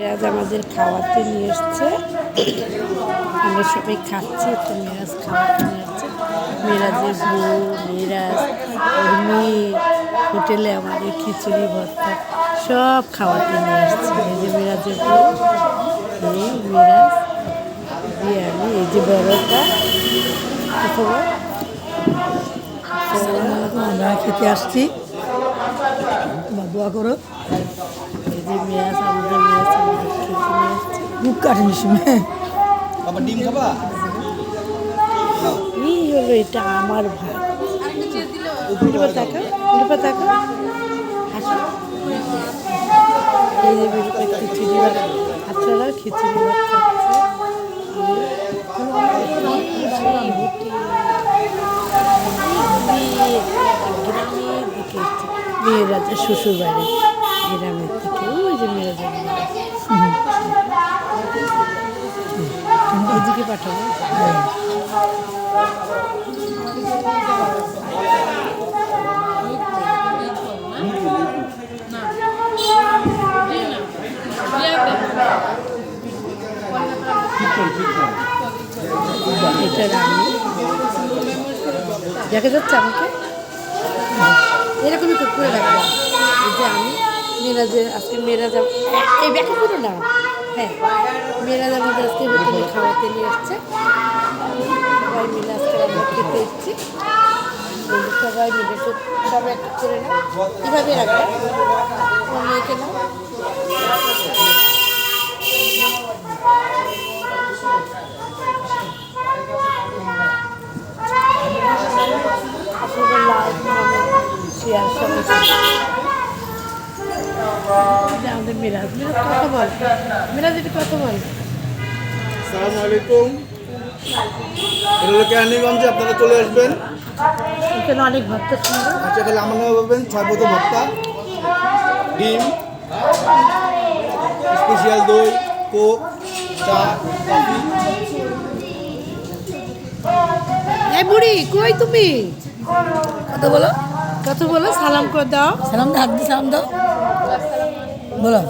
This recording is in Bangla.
মেরাজ আমাদের খাওয়াতে নিয়ে এসছে। আমরা সবাই খাচ্ছি, তো মেরাজ খাওয়াতে নিয়ে এসছে। মেরাজের বউ ওর মেয়ে হোটেলে আমাদের খিচুড়ি, ভর্তা সব খাওয়াতে নিয়ে এসছে। এই যে মেরাজের বউ, এই মেরাজ বিরিয়ানি, এই যে বড়টা আমরা খেতে আসছি। দোয়া করো। এই যে মেরাজ বুক কাটেনি সময় বাবা ডিম খাবা? এই হলো এটা আমার ভাই? বিরূপা টাকা বিরূপা টাকা হাসো এই যে বিরূপা খিচুড়ি ভাত আপনারা খিচুড়ি ভাত খাচ্ছে গ্রামের দিকে এসছে শ্বশুর বাড়ি গ্রামের থেকে ওই যে মেয়েরাজের ওইদিকে পাঠাবো। দেখা যাচ্ছে আমাকে? এরকমই করে রাখব যে আমি, মেয়েরা মেরাজে আজকে মেরাজ আম- এই ব্যাখ্যা করো না। হ্যাঁ। মেরাজ আমাদের আজকে হোটেলে খাওয়াতে নিয়ে এসছে সবাই মিলে আজকে আমরা খেতে এসেছি। সবাই মিলে সবাই একটা করে না কীভাবে রাখবে? তোমার মেয়েকে না আপনাদের লাইভ শেয়ার সবাই এটা আমাদের মিরাজ। মিরাজ কথা বল। মিরাজ এটা কথা বল। আসসালামু আলাইকুম। এটা হলো কেরানীগঞ্জে আপনারা চলে আসবেন। এখানে অনেক ভক্ত আচ্ছা খালি আমার নামে পাবেন ছয় বোতল ভর্তা ডিম স্পেশাল দই কোক চা কফি। এই বুড়ি কই তুমি? কথা বলো। কত বলো সালাম করে দাও। সালাম দাও হাত দিয়ে সালাম দাও। বলো।